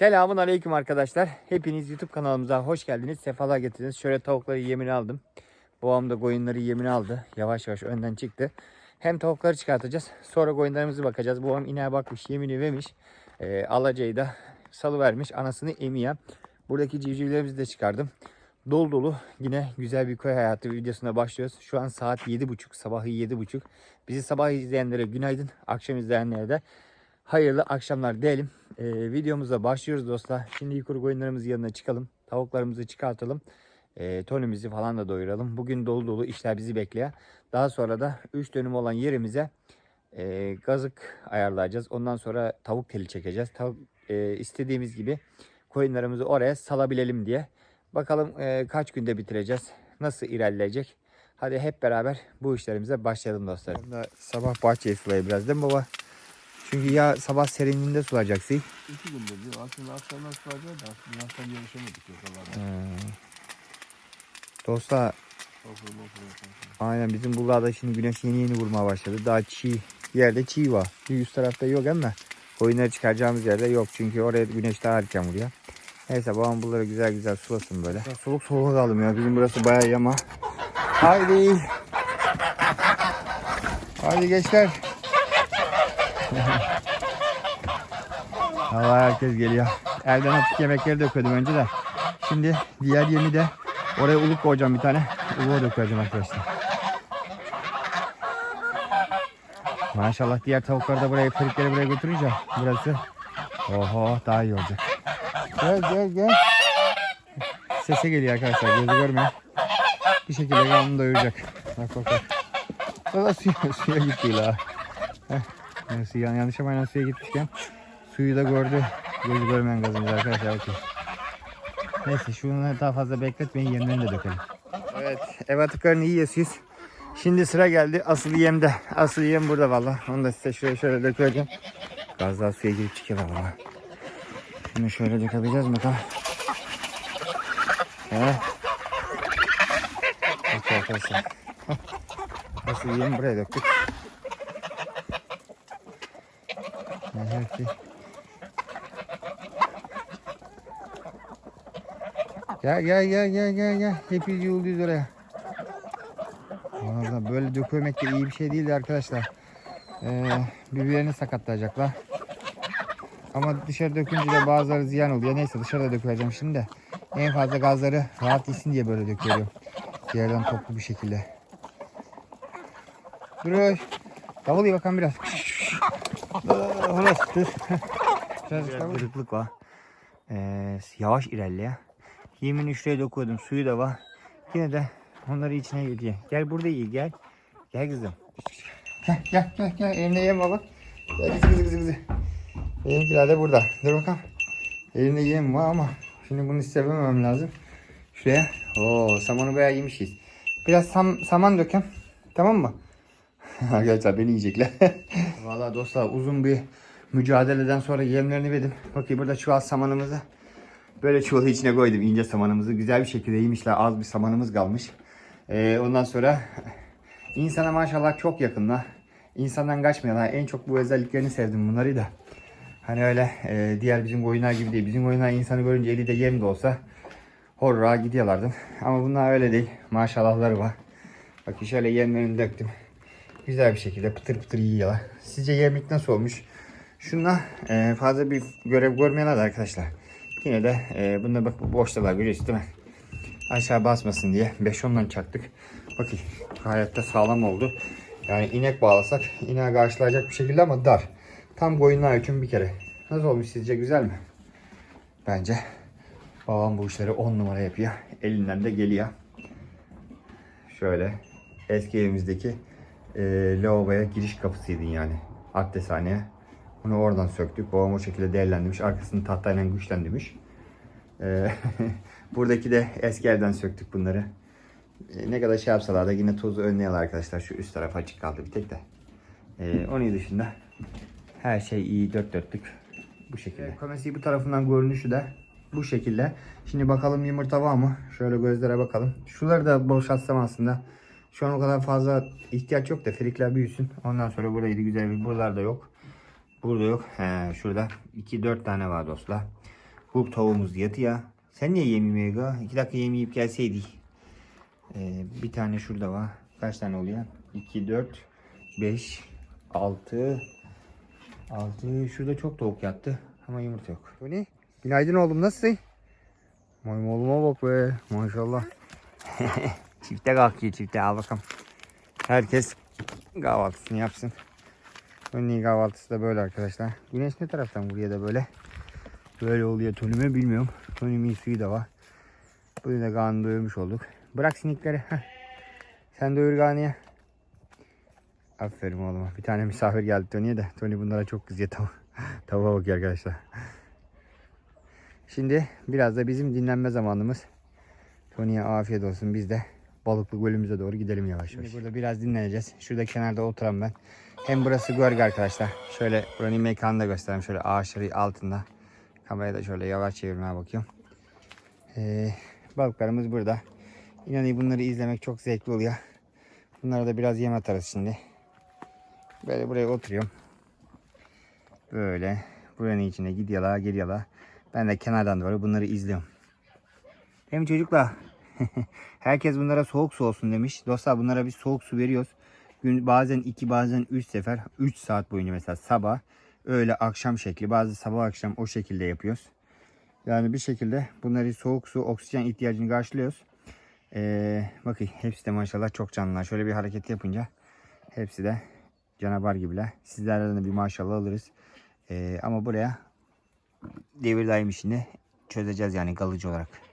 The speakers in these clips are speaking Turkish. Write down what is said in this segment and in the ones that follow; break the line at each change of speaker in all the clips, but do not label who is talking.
Selamun aleyküm arkadaşlar. Hepiniz YouTube kanalımıza hoş geldiniz. Sefalar getirdiniz. Şöyle tavukları yemini aldım. Babam da koyunları yemini aldı. Yavaş yavaş önden çıktı. Hem tavukları çıkartacağız. Sonra koyunlarımızı bakacağız. Babam ineğe bakmış, yemini vermiş. Ee, alacayı da salı vermiş. Anasını emiyor. Buradaki civcivlerimizi de çıkardım. Dolu dolu yine güzel bir köy hayatı videosuna başlıyoruz. Şu an saat 7.30 sabahı 7.30. Bizi sabah izleyenlere günaydın. Akşam izleyenlere de hayırlı akşamlar diyelim. Ee, videomuza başlıyoruz dostlar. Şimdi yukarı koyunlarımızın yanına çıkalım. Tavuklarımızı çıkartalım. Ee, tonumuzu falan da doyuralım. Bugün dolu dolu işler bizi bekliyor. Daha sonra da 3 dönüm olan yerimize e, gazık ayarlayacağız. Ondan sonra tavuk teli çekeceğiz. Tavuk, e, istediğimiz gibi koyunlarımızı oraya salabilelim diye. Bakalım e, kaç günde bitireceğiz. Nasıl ilerleyecek. Hadi hep beraber bu işlerimize başlayalım dostlar. Sabah bahçeyi sulayı biraz değil mi baba? Çünkü ya sabah serinliğinde sulayacaksın.
İki gündür diyor. Aslında akşamdan soracağız da aslında akşam görüşemedik yasalarda.
Hmm. Dostlar aynen bizim buralarda şimdi güneş yeni yeni vurmaya başladı. Daha çiğ yerde çiğ var. Bir üst tarafta yok ama koyunları çıkaracağımız yerde yok. Çünkü oraya güneş daha erken vuruyor. Neyse babam bunları güzel güzel sulasın böyle. Soluk soluk kaldım ya. Bizim burası bayağı yama. Haydi. Haydi gençler. Allah herkes geliyor. Evden açık yemekleri döküyordum önce de. Şimdi diğer yemi de oraya uluk koyacağım bir tane. Uluğa dökeceğim arkadaşlar. Maşallah diğer tavukları da buraya, perikleri buraya götürünce burası oho daha iyi olacak. Gel gel gel. Sese geliyor arkadaşlar gözü görmüyor. Bir şekilde karnını doyuracak. Bak bak bak. Valla suya, suya gitti la. Heh. Yani yanlış ama suya gitmişken suyu da gördü. Gözü görmeyen gazımız arkadaşlar. Bakın. Neyse şunu daha fazla bekletmeyin yemlerini de dökelim. Evet ev atıklarını iyi yesiyoruz. Şimdi sıra geldi asıl yemde. Asıl yem burada valla. Onu da size şöyle şöyle dökeceğim. Gaz daha suya girip çıkıyor valla. Şunu şöyle dökebileceğiz bakalım. He. Peki arkadaşlar. Asıl yemi buraya döktük. Evet. Gel gel gel gel gel gel. Hepimiz yoldayız oraya. Valla böyle dökülmek de iyi bir şey değildi arkadaşlar. Ee, birbirlerini sakatlayacaklar. Ama dışarı dökünce de bazıları ziyan oluyor. Neyse dışarıda dökeceğim şimdi de. En fazla gazları rahat yesin diye böyle döküyorum. Yerden toplu bir şekilde. Dur. Davul bakalım biraz. Kırıklık var. Ee, yavaş ilerle. Yemini şuraya dokuyordum. Suyu da var. Yine de onları içine gidiyor. Gel burada iyi gel. Gel kızım. Gel gel gel gel. Elimde yem baba. Gel kızı kızı kızı. Benimkiler de burada. Dur bakalım. Elimde yem var ama şimdi bunu istememem lazım. Şuraya. Oo samanı bayağı yemişiz. Biraz sam, saman dökem. Tamam mı? Arkadaşlar beni yiyecekler. Valla dostlar uzun bir mücadeleden sonra yemlerini verdim. Bakın burada çuval samanımızı böyle çuvalı içine koydum ince samanımızı. Güzel bir şekilde yemişler. Az bir samanımız kalmış. Ee, ondan sonra insana maşallah çok yakınlar. İnsandan kaçmıyorlar. En çok bu özelliklerini sevdim bunları da. Hani öyle e, diğer bizim koyunlar gibi değil. Bizim koyunlar insanı görünce eli de yem de olsa horra gidiyorlardı. Ama bunlar öyle değil. Maşallahları var. Bakın şöyle yemlerini döktüm. Güzel bir şekilde pıtır pıtır yiyorlar. Sizce yemlik nasıl olmuş? Şunla e, fazla bir görev görmeyenler arkadaşlar. Yine de e, bunda bak boştalar görüyorsunuz değil mi? Aşağı basmasın diye 5-10'dan çaktık. Bakın gayet de sağlam oldu. Yani inek bağlasak ineğe karşılayacak bir şekilde ama dar. Tam koyunlar için bir kere. Nasıl olmuş sizce güzel mi? Bence babam bu işleri 10 numara yapıyor. Elinden de geliyor. Şöyle eski evimizdeki e, lavaboya giriş kapısıydı yani. Abdesthaneye. Bunu oradan söktük. Babam o şekilde değerlendirmiş. Arkasını tahtayla güçlendirmiş. E, buradaki de eski evden söktük bunları. E, ne kadar şey yapsalar da yine tozu önleyeler arkadaşlar. Şu üst taraf açık kaldı bir tek de. E, onun dışında her şey iyi dört dörtlük. Bu şekilde. Komesi bu tarafından görünüşü de bu şekilde. Şimdi bakalım yumurta var mı? Şöyle gözlere bakalım. Şuları da boşaltsam aslında. Şu an o kadar fazla ihtiyaç yok da frikler büyüsün. Ondan sonra burayı da güzel bir buralarda yok. Burada yok. He, şurada 2-4 tane var dostlar. Bu tavuğumuz yatıyor. Sen niye yemeyeyim Ego? İki dakika yemeyip gelseydik. Ee, bir tane şurada var. Kaç tane oluyor? 2, 4, 5, 6, 6. Şurada çok tavuk yattı. Ama yumurta yok. Ne? Günaydın oğlum nasılsın? Oğluma bak be. Maşallah. çifte kalkıyor çifte al bakalım. Herkes kahvaltısını yapsın. Önlüğü kahvaltısı da böyle arkadaşlar. Güneş ne taraftan vuruyor da böyle. Böyle oluyor Tony'me bilmiyorum. Tony'min suyu da var. Bugün de Kaan'ı doyurmuş olduk. Bırak sinekleri. Heh. Sen doyur Kaan'ı Aferin oğluma. Bir tane misafir geldi Tony'ye de. Tony bunlara çok kızıyor. Tav tavuğa bakıyor arkadaşlar. Şimdi biraz da bizim dinlenme zamanımız. Tony'ye afiyet olsun. Biz de balıklı gölümüze doğru gidelim yavaş yavaş. Şimdi burada biraz dinleneceğiz. Şurada kenarda oturan ben. Hem burası gölge arkadaşlar. Şöyle buranın mekanını da göstereyim. Şöyle ağaçları altında. Kamerayı da şöyle yavaş çevirmeye bakıyorum. Ee, balıklarımız burada. İnanın bunları izlemek çok zevkli oluyor. Bunlara da biraz yem atarız şimdi. Böyle buraya oturuyorum. Böyle buranın içine gidiyorlar geliyorlar. Ben de kenardan doğru bunları izliyorum. Hem çocuklar herkes bunlara soğuk su olsun demiş. Dostlar bunlara biz soğuk su veriyoruz. Gün bazen 2 bazen 3 sefer 3 saat boyunca mesela sabah öğle akşam şekli bazı sabah akşam o şekilde yapıyoruz. Yani bir şekilde bunları soğuk su oksijen ihtiyacını karşılıyoruz. Ee, bakın hepsi de maşallah çok canlılar. Şöyle bir hareket yapınca hepsi de canavar gibiler. Sizlerden de bir maşallah alırız. Ee, ama buraya devir daim işini çözeceğiz yani kalıcı olarak.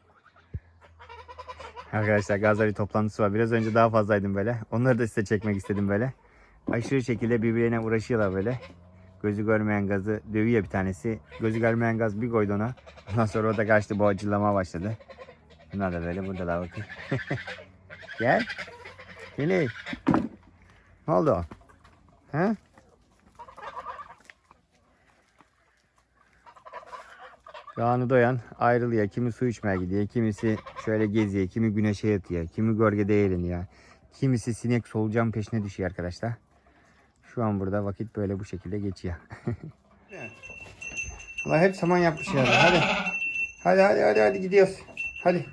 Arkadaşlar Gazali toplantısı var. Biraz önce daha fazlaydım böyle. Onları da size çekmek istedim böyle. Aşırı şekilde birbirine uğraşıyorlar böyle. Gözü görmeyen gazı dövüyor bir tanesi. Gözü görmeyen gaz bir koydu ona. Ondan sonra o da kaçtı boğacılama başladı. Bunlar da böyle buradalar bakın. Gel. Gel. Ne oldu? He? Karnı doyan ayrılıyor. Kimi su içmeye gidiyor. Kimisi şöyle geziyor. Kimi güneşe yatıyor. Kimi gölgede eğleniyor. Kimisi sinek solucan peşine düşüyor arkadaşlar. Şu an burada vakit böyle bu şekilde geçiyor. Allah hep saman yapmış ya. Hadi. Hadi hadi hadi hadi gidiyoruz. Hadi.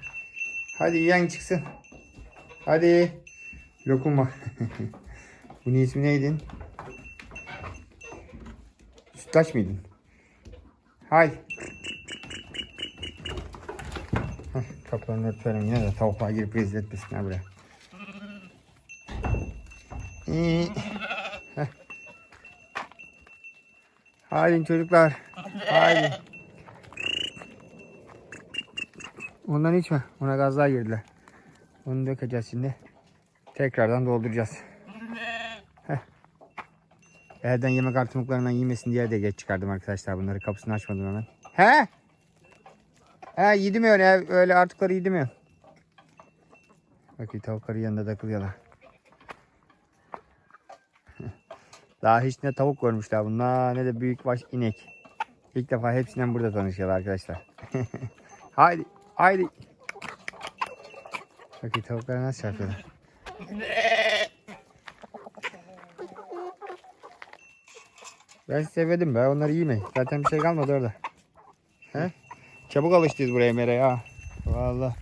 Hadi yiyen çıksın. Hadi. Lokum. Bunun ismi neydi? Sütlaç mıydın? Haydi. Heh, Kapılarını örtelim yine de tavuklar girip rezil etmesinler buraya. İyi. Haydi çocuklar. Haydi. Ondan içme. Ona gazlar girdiler. Onu dökeceğiz şimdi. Tekrardan dolduracağız. Heh. Evden yemek artımıklarından yemesin diye de geç çıkardım arkadaşlar. Bunları kapısını açmadım hemen. He? He yedimiyor ya. Öyle artıkları yedimiyor. Bakın tavukları yanında takılıyorlar. Daha hiç ne tavuk görmüşler bunlar ne de büyük baş inek. İlk defa hepsinden burada tanışıyorlar arkadaşlar. haydi haydi. Bakın tavukları nasıl çarpıyorlar. Ben sevmedim be onları yemeyin. Zaten bir şey kalmadı orada. He? Çabuk alıştıyız buraya Mere ha. Vallahi.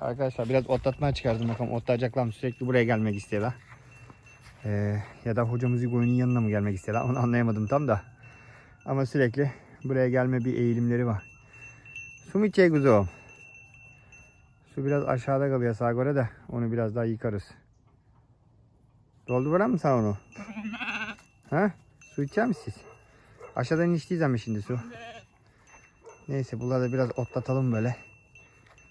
Arkadaşlar biraz otlatmaya çıkardım bakalım otlayacaklar mı sürekli buraya gelmek istiyorlar. Ee, ya da hocamız Hugo'nun yanına mı gelmek istiyorlar onu anlayamadım tam da. Ama sürekli buraya gelme bir eğilimleri var. Su mu içecek kuzum? Su biraz aşağıda kalıyor sağa göre de onu biraz daha yıkarız. Doldu mı sen onu? ha? Su içer misiniz? Aşağıdan içtiği zaman şimdi su. Neyse bunları da biraz otlatalım böyle.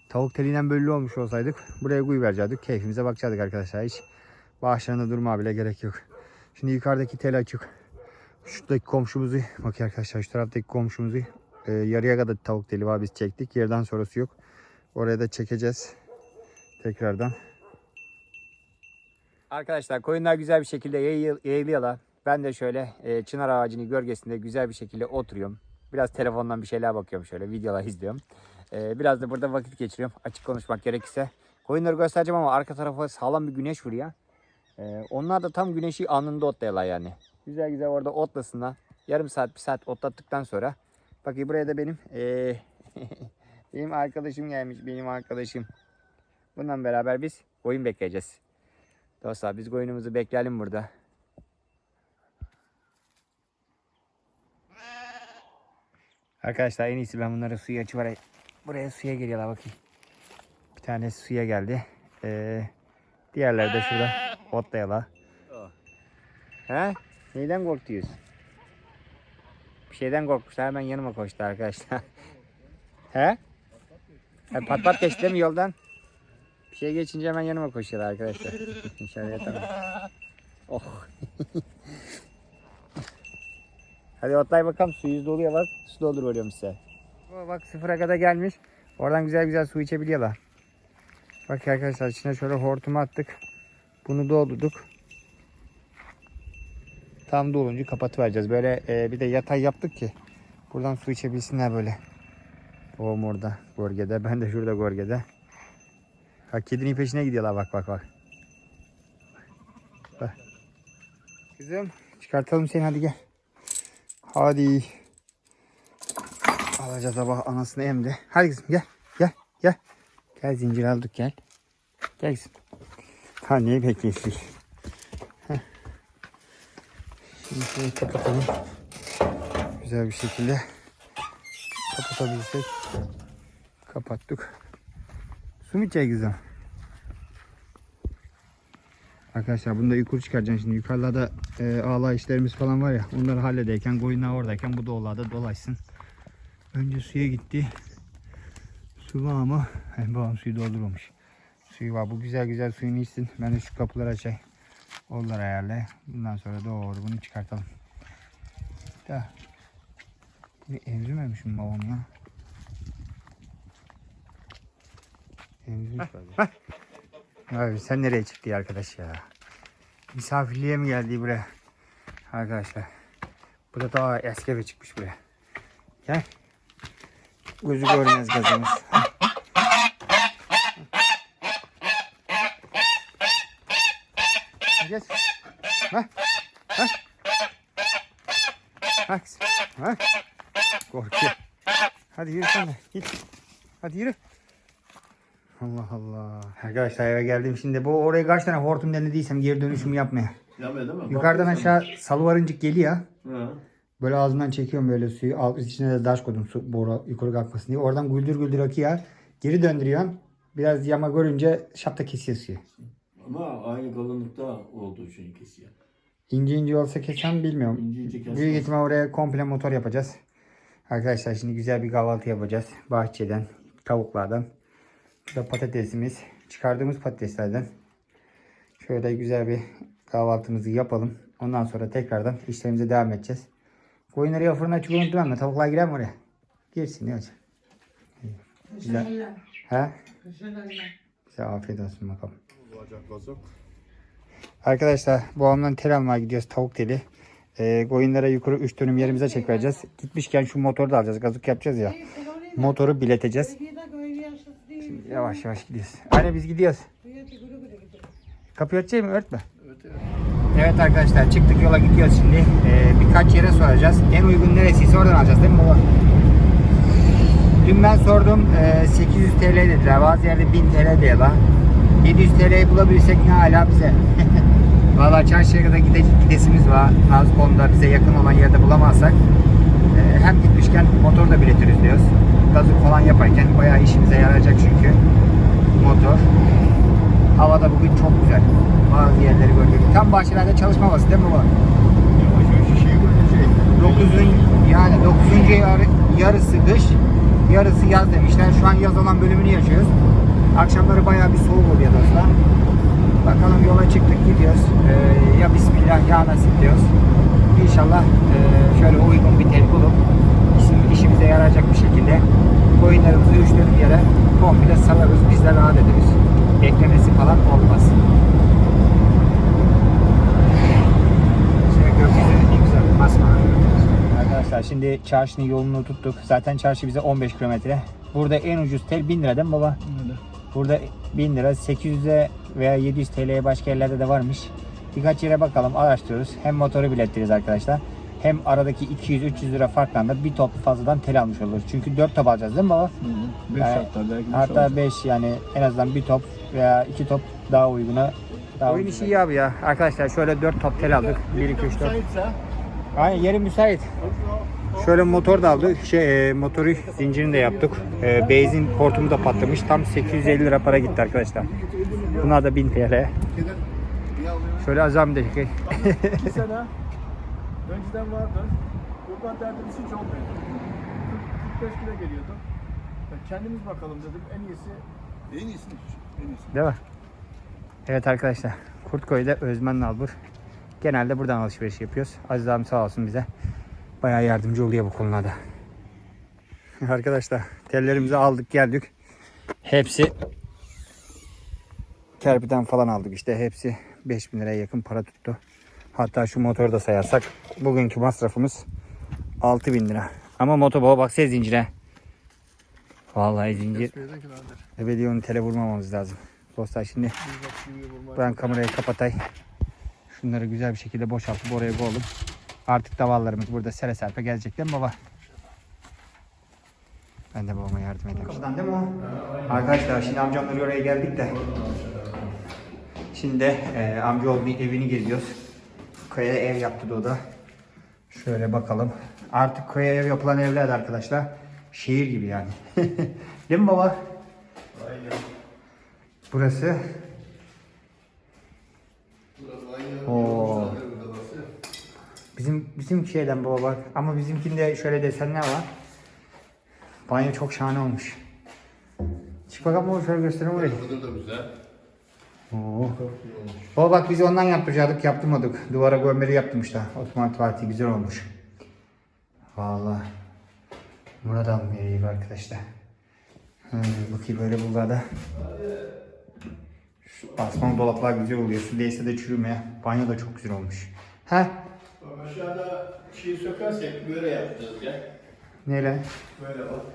Tavuk telinden bölü olmuş olsaydık buraya kuyu verecektik. Keyfimize bakacaktık arkadaşlar. Hiç bağışlarına durma bile gerek yok. Şimdi yukarıdaki tel açık. Şuradaki komşumuzu bak arkadaşlar şu taraftaki komşumuzu e, yarıya kadar tavuk teli var biz çektik. Yerden sonrası yok. Oraya da çekeceğiz. Tekrardan. Arkadaşlar koyunlar güzel bir şekilde yayıl- yayılıyorlar. Ben de şöyle e, çınar ağacının gölgesinde güzel bir şekilde oturuyorum. Biraz telefondan bir şeyler bakıyorum şöyle videolar izliyorum. E, biraz da burada vakit geçiriyorum. Açık konuşmak gerekirse. Koyunları göstereceğim ama arka tarafa sağlam bir güneş vuruyor. E, onlar da tam güneşi anında otluyorlar yani. Güzel güzel orada otlasınlar. Yarım saat bir saat otlattıktan sonra Bakın buraya da benim eee, benim arkadaşım gelmiş. Benim arkadaşım. Bundan beraber biz koyun bekleyeceğiz. Dostlar biz koyunumuzu bekleyelim burada. Arkadaşlar en iyisi ben bunları suya açıvereyim. Buraya suya geliyorlar bakayım. Bir tanesi suya geldi. Ee, diğerleri de şurada otlayalar. He? Neyden korkuyorsun? Bir şeyden korkmuşlar hemen yanıma koştu arkadaşlar. He? Ha, pat pat geçti değil mi yoldan? Bir şey geçince hemen yanıma koşuyorlar arkadaşlar. İnşallah tamam. Oh. Hadi otlay bakalım su yüz doluyor bak. Su doldur veriyorum size. Bak, sıfıra kadar gelmiş. Oradan güzel güzel su içebiliyorlar. Bak arkadaşlar içine şöyle hortumu attık. Bunu doldurduk. Tam dolunca kapatıvereceğiz. Böyle e, bir de yatay yaptık ki buradan su içebilsinler böyle. Babam orada gorgede. Ben de şurada gorgede. Bak kedinin peşine gidiyorlar bak bak. Bak. Kızım çıkartalım seni hadi gel. Hadi. Alacağız sabah anasını emdi. Hadi kızım gel. Gel. Gel. Gel zincir aldık gel. Gel kızım. Ha neyi bekliyorsun? Şimdi şunu kapatalım. Güzel bir şekilde kapatabilsek. Kapattık. Su mu içecek kızım? Arkadaşlar bunu da yukarı çıkaracağım şimdi. Yukarıda e, ağla işlerimiz falan var ya. Onları halledeyken koyunlar oradayken bu da dolaşsın. Önce suya gitti. Su var ama he, babam suyu doldurmamış. Suyu var. Bu güzel güzel suyunu içsin. Ben de şu kapıları açayım. Onları ayarla. Bundan sonra doğru bunu çıkartalım. Da. Emzirmemişim babam ya. Emzirmiş. Abi sen nereye çıktı arkadaş ya? Misafirliğe mi geldi buraya? Arkadaşlar. Bu da daha eski eve çıkmış buraya. Gel. Gözü görmez gazımız. Geç. Ha. Ha. Ha. Ha. Korkuyor. Hadi yürü sen de. Git. Hadi yürü. Allah Allah. Arkadaşlar eve geldim şimdi. Bu oraya kaç tane hortum denediysem geri dönüşüm yapmaya.
Yapmıyor değil mi?
Yukarıdan aşağı salıvarıncık geliyor.
Hı.
Böyle ağzından çekiyorum böyle suyu. Alt içine de daş koydum su boru yukarı kalkmasın diye. Oradan güldür güldür akıyor. Geri döndürüyorsun. Biraz yama görünce şapta kesiyor suyu.
Ama aynı kalınlıkta olduğu için kesiyor.
İnce ince olsa kesen bilmiyorum.
İnce ince kesmez.
Büyük ihtimal oraya komple motor yapacağız. Arkadaşlar şimdi güzel bir kahvaltı yapacağız. Bahçeden, tavuklardan. Burada patatesimiz. Çıkardığımız patateslerden. Şöyle güzel bir kahvaltımızı yapalım. Ondan sonra tekrardan işlerimize devam edeceğiz. Koyunları ya fırına açık unutmam mı? Tavuklar girer mi oraya? Girsin ne olacak? Güzel. He? Size afiyet olsun bakalım. Arkadaşlar babamdan tel almaya gidiyoruz tavuk teli. Ee, koyunlara yukarı 3 dönüm yerimize çek vereceğiz. Gitmişken şu motoru da alacağız. Gazuk yapacağız ya. Motoru bileteceğiz. Şimdi yavaş yavaş gidiyoruz. Anne biz gidiyoruz. Kapıyı açayım mı? Örtme.
Evet,
arkadaşlar çıktık yola gidiyoruz şimdi. Ee, birkaç yere soracağız. En uygun neresiyse oradan alacağız değil mi baba? Dün ben sordum. ee, 800 TL dediler. Bazı yerde 1000 TL diyorlar. 700 TL'yi bulabilirsek ne hala bize. Valla çarşıya kadar gide, gidesimiz var. Nazkon'da bize yakın olan yerde bulamazsak ee, hem gitmişken motor da biletiriz diyoruz. Gazı falan yaparken bayağı işimize yarayacak çünkü motor. Havada bugün çok güzel. Bazı yerleri gördük. Tam bahçelerde çalışma havası değil mi bu?
Yavaş yavaş şişeyi görecek.
9'un yani 9. Yarı, yarısı kış, yarısı yaz demişler. Şu an yaz olan bölümünü yaşıyoruz. Akşamları bayağı bir soğuk oluyor dostlar. Bakalım yola çıktık gidiyoruz. Ee, ya Bismillah ya nasip diyoruz. İnşallah e, şöyle uygun bir tel bulup işimize yarayacak bir şekilde koyunlarımızı üç dönüm yere komple salarız. Biz de rahat ederiz. Beklemesi falan olmaz. Şöyle gökyüzü ne güzel masmavi. Arkadaşlar şimdi çarşının yolunu tuttuk. Zaten çarşı bize 15 kilometre. Burada en ucuz tel 1000 lira değil mi baba? Burada 1000 lira 800'e veya 700 TL'ye başka yerlerde de varmış. Birkaç yere bakalım araştırıyoruz. Hem motoru bilettiriz arkadaşlar. Hem aradaki 200-300 lira farktan da bir top fazladan tel almış oluruz. Çünkü 4 top alacağız değil mi baba?
5
Yani
hatta belki beş
Hatta
olacak.
5 yani en azından bir top veya iki top daha uyguna. Daha Oyun işi iyi abi ya. Arkadaşlar şöyle 4 top tel aldık. 1, 2, 3, 4.
Müsaitse
Aynen yeri müsait. Şöyle motor da aldık. Şey, e, motoru zincirini de yaptık. E, benzin hortumu da patlamış. Tam 850 lira para gitti arkadaşlar. Bunlar da 1000 TL. Şöyle azam
sene önceden vardı. Kurban derdimiz hiç olmuyordu. 40 45 kilo geliyordu. Ya kendimiz bakalım dedim. En iyisi en iyisi en iyisi.
Değil mi? Evet arkadaşlar. Kurtköy'de Özmen Nalbur. Genelde buradan alışveriş yapıyoruz. Aziz abim sağ olsun bize. Bayağı yardımcı oluyor bu konularda. Arkadaşlar tellerimizi aldık geldik. Hepsi Kerpiden falan aldık işte. Hepsi 5000 liraya yakın para tuttu. Hatta şu motoru da sayarsak bugünkü masrafımız 6000 lira. Ama motoboğa bak ses zincire. Vallahi zincir. Ebedi onu tele vurmamamız lazım. Dostlar şimdi ben kamerayı kapatay. Şunları güzel bir şekilde boşaltıp oraya koyalım. Artık davallarımız burada sere serpe gelecek değil mi baba? Ben de babama yardım edeyim. Kapıdan değil mi o? Arkadaşlar şimdi amcamları oraya geldik de. Şimdi e, amcaoğlunun evini geziyoruz. Köye ev yaptı da o da. Şöyle bakalım. Artık köye ev yapılan evler de arkadaşlar. Şehir gibi yani. değil mi baba? Burası. Oo. Bizim bizim şeyden baba bak. Ama bizimkinde şöyle desenler var. Banyo çok şahane olmuş. Çık bakalım şöyle göstereyim orayı.
Bu da güzel.
Oo. Baba bak biz ondan yaptıracaktık yaptırmadık. Duvara gömleri yaptım işte. Osman tuvaleti güzel olmuş. Almıyor iyi bir arkadaşlar. Hmm, bakayım böyle buralarda. Şu Basman dolaplar güzel oluyor. Su değse de çürümeye. Banyo da çok güzel olmuş. He?
Aşağıda şeyi sökersek böyle yapacağız ya.
Neyle?
Böyle bak.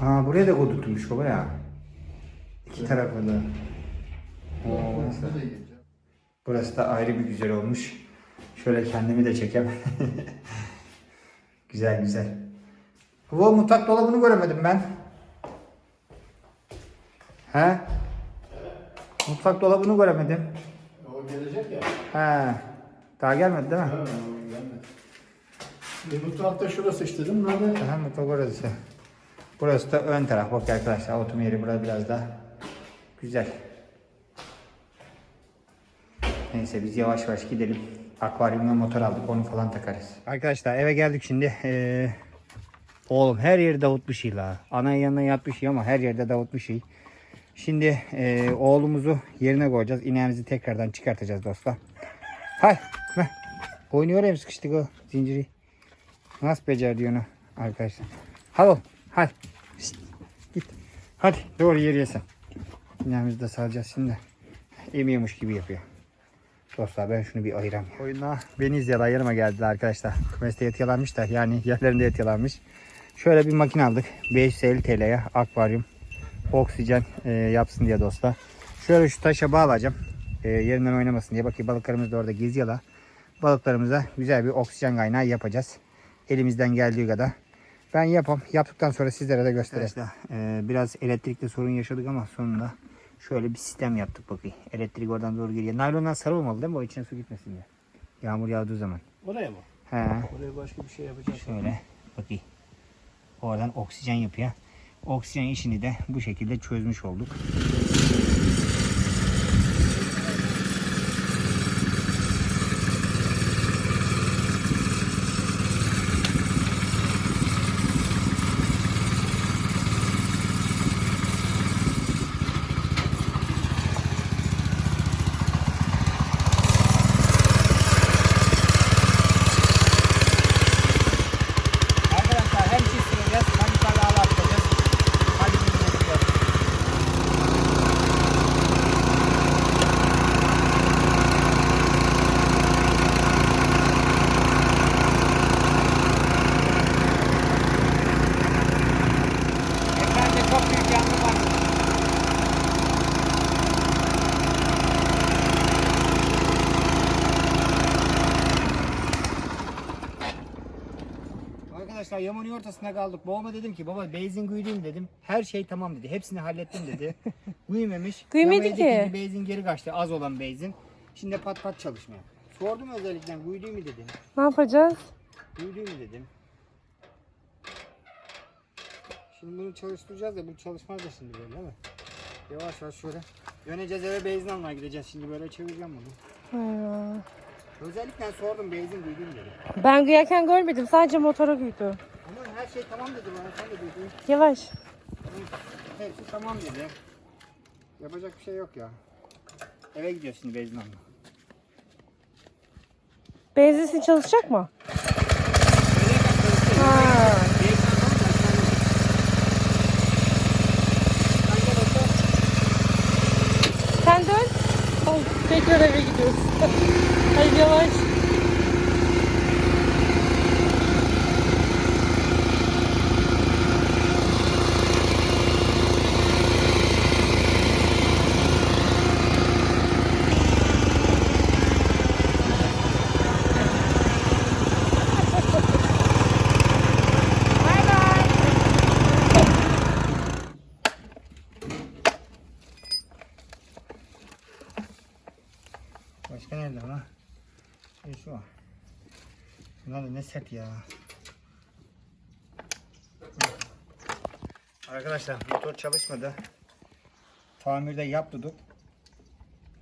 Ha buraya da kod tutmuş baba ya. İki tarafa da. Oo, burası.
Burası da
ayrı bir güzel olmuş. Şöyle kendimi de çekeyim. güzel güzel. Bu mutfak dolabını göremedim ben. He? Mutfak dolabını göremedim.
O gelecek ya.
He. Daha gelmedi değil mi?
Ha, gelmedi. E, mutfakta şurası işte değil mi? Nerede?
Aha, mutfak orası. Burası da ön taraf. Bak arkadaşlar oturma yeri burada biraz daha güzel. Neyse biz yavaş yavaş gidelim. Akvaryumda motor aldık onu falan takarız. Arkadaşlar eve geldik şimdi. Ee, oğlum her yeri Davut bir şey la. Ana yanına yat bir şey ama her yerde Davut bir şey. Şimdi ee, oğlumuzu yerine koyacağız. İneğimizi tekrardan çıkartacağız dostlar. Hay. Ver. Oynuyor hem sıkıştık o zinciri. Nasıl becerdi onu arkadaşlar. Hadi oğlum. Hadi. Şişt, Git. Hadi doğru yere sen. İneğimizi de salacağız şimdi. Emiyormuş gibi yapıyor. Dostlar ben şunu bir ayıram. Oyuna izleyen yanıma geldiler arkadaşlar. Kümeste yatıyorlarmış da yani yerlerinde yatıyorlarmış. Şöyle bir makine aldık. 550 TL'ye akvaryum oksijen e, yapsın diye dostlar. Şöyle şu taşa bağlayacağım. E, yerinden oynamasın diye. Bakayım balıklarımız da orada geziyorlar. Balıklarımıza güzel bir oksijen kaynağı yapacağız. Elimizden geldiği kadar. Ben yapam. Yaptıktan sonra sizlere de göstereyim. Arkadaşlar, e, biraz elektrikte sorun yaşadık ama sonunda şöyle bir sistem yaptık bakayım. Elektrik oradan doğru geliyor. Naylondan sarı olmalı değil mi? O içine su gitmesin diye. Yağmur yağdığı zaman.
Oraya mı?
He.
Oraya başka bir şey yapacağız.
Şöyle bakayım. Oradan oksijen yapıyor. Oksijen işini de bu şekilde çözmüş olduk. Arkadaşlar hem çiz süreceğiz hem yukarıda ağla atacağız. Hadi biz bekliyoruz. Yaman'ın ortasında kaldık. Babama dedim ki baba benzin guydum dedim. Her şey tamam dedi. Hepsini hallettim dedi. Guymemiş.
Guymedi
Yaman dedi
ki.
Benzin geri kaçtı. Az olan benzin. Şimdi pat pat çalışmıyor. Sordum özellikle guydu mu dedim.
Ne yapacağız?
Guydu mu dedim. Şimdi bunu çalıştıracağız da bu çalışmaz da şimdi böyle değil mi? Yavaş yavaş şöyle. Döneceğiz eve benzin almaya gideceğiz. Şimdi böyle çevireceğim bunu.
Hayır.
Özellikle sordum benzin duydum dedi.
Ben güyerken görmedim. Sadece motora güydü.
Ama her şey tamam dedi bana. Sen de duydun.
Yavaş.
Hepsi tamam dedi. Yapacak bir şey yok ya. Eve gidiyor şimdi benzin almaya.
Benzinsin çalışacak mı? Ha. Sen dön. Al, tekrar eve gidiyoruz. Hadi yavaş. Bay bay.
Başka nerede ama? Şey şu var. Ya. Arkadaşlar motor çalışmadı. Tamirde yaptırdık.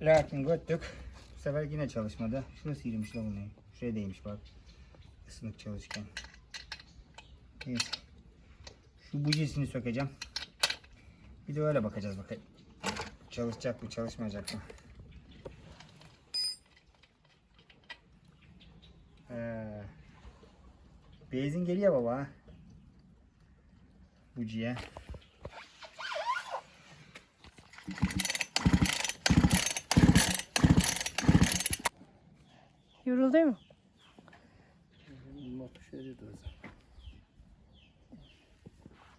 Lakin göttük. Bu sefer yine çalışmadı. Şurası girmiş lan bunun. Şuraya değmiş bak. Isınık çalışırken. Neyse. Şu bujisini sökeceğim. Bir de öyle bakacağız bakayım. Çalışacak mı çalışmayacak mı? Benzin geliyor baba. ha. Bujiye.
Yoruldu mu?
De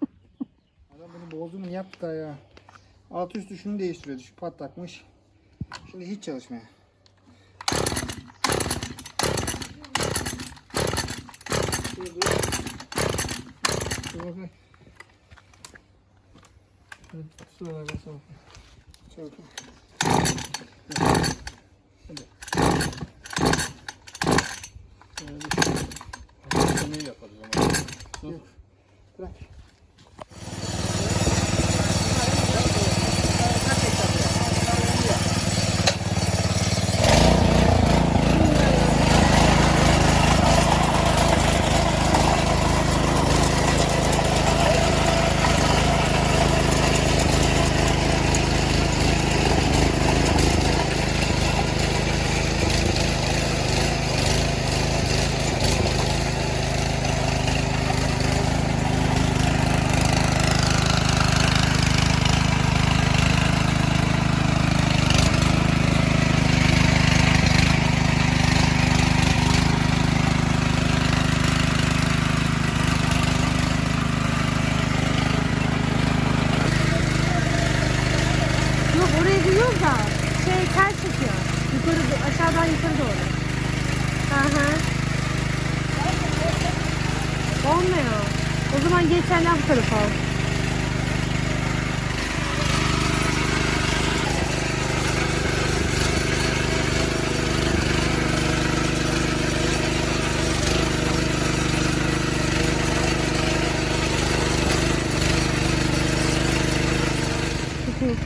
Adam bunu bozdu mu yaptı da ya. Alt üstü şunu değiştiriyordu. Şu patlakmış. Şimdi hiç çalışmıyor. Dur bakayım. Şöyle Şuraya basalım. Şöyle. Hadi. Şöyle bir şey. Ne yaparız ama? Yok. Bırak.
Yok oraya duyuyoruz da şey ters çekiyor. Yukarı do- aşağıdan yukarı doğru. Hı hı. Olmuyor. O zaman geçenler bu tarafa al.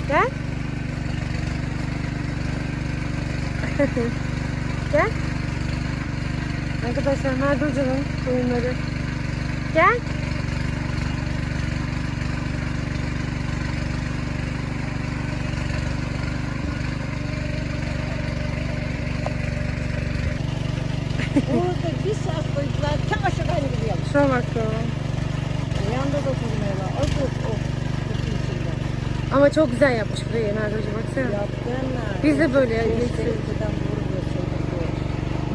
Gel. Gel. Arkadaşlar nerede hocanın oyunları? Gel.
Orada bir saat koydular, çamaşırlarını biliyorlar.
Şuna bak ya.
Yanında da durmuyorlar. O da o içinde.
Ama çok güzel yapmış burayı Nerede Hoca baksana.
Yaptınlar.
Biz de böyle
doğru götürdük.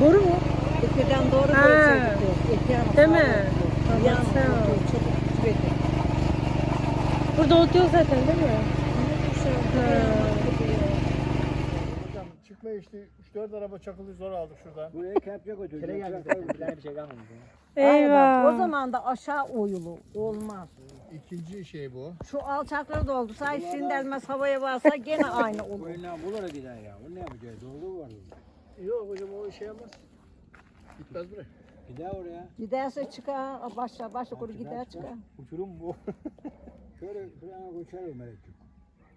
Boru mu?
Öteden doğru
Ha.
götürdük. Öte yana
Değil mi?
bağlı. Yan
Baksana.
kutu, çabuk kütürdük.
Burada oturuyor zaten değil mi?
Çıkma işte 3-4 araba çakılı zor aldık şuradan.
Buraya kepçe götürdüm.
Kere. Bir bir şey kalmadı.
Ay bak, o
Eyvah.
zaman da aşağı oyulu olmaz.
İkinci şey bu.
Şu alçakları doldursa şimdi elmez havaya varsa gene aynı olur.
Oyuna bulara gider ya. Bu ne yapacağız? Doğru var.
Yok hocam o şey yapmaz. Gitmez buraya.
Gider oraya.
Giderse çıkar, başla başla kuru gider çıkar.
Uçurum bu.
Şöyle şuraya koşarım Melek'ciğim.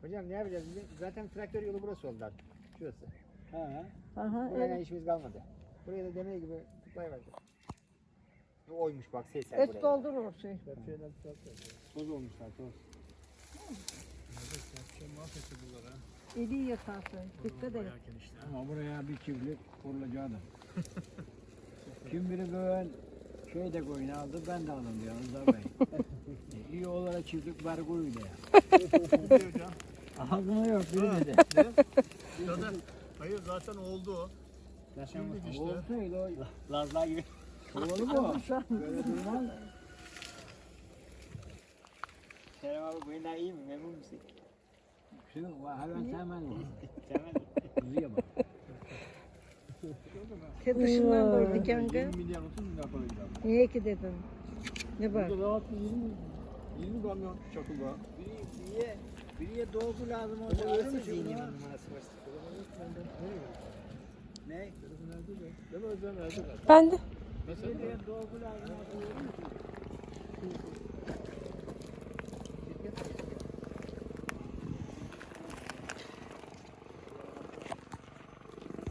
Hocam ne yapacağız? Bizim zaten traktör yolu burası oldu artık. Şurası.
Ha.
Aha,
Buraya
evet.
işimiz kalmadı. Buraya da demir gibi tıklayıverdik. Bu oymuş bak ses
Et doldurur şey.
Toz olmuşlar toz.
Eli yakarsın. Dikkat et.
Ama buraya bir çiftlik kurulacağı da. Kim biri böyle şey de koyun aldı ben de aldım diyor Rıza Bey. E, İyi olarak çiftlik var koyun ya. Aklına yok biri dedi.
Zaten, hayır zaten oldu o. Çiftlik işte.
Olsaydı o
Lazlar gibi.
olur mu? Böyle durmaz.
Selam abi bu iyi mi? Memnun musun?
Şunu
hayvan
sevmez mi?
Sevmez. Dışından koyduk yenge.
20 milyar 30 milyar para gider.
Niye ki dedim? Ne var?
Burada rahat 20 20 kamyon çakıl. Biri,
biriye, biriye dolgu lazım orada. Öyle mi şey buna? Ne?
Ben de.
Biriye dolgu lazım orada. Öyle?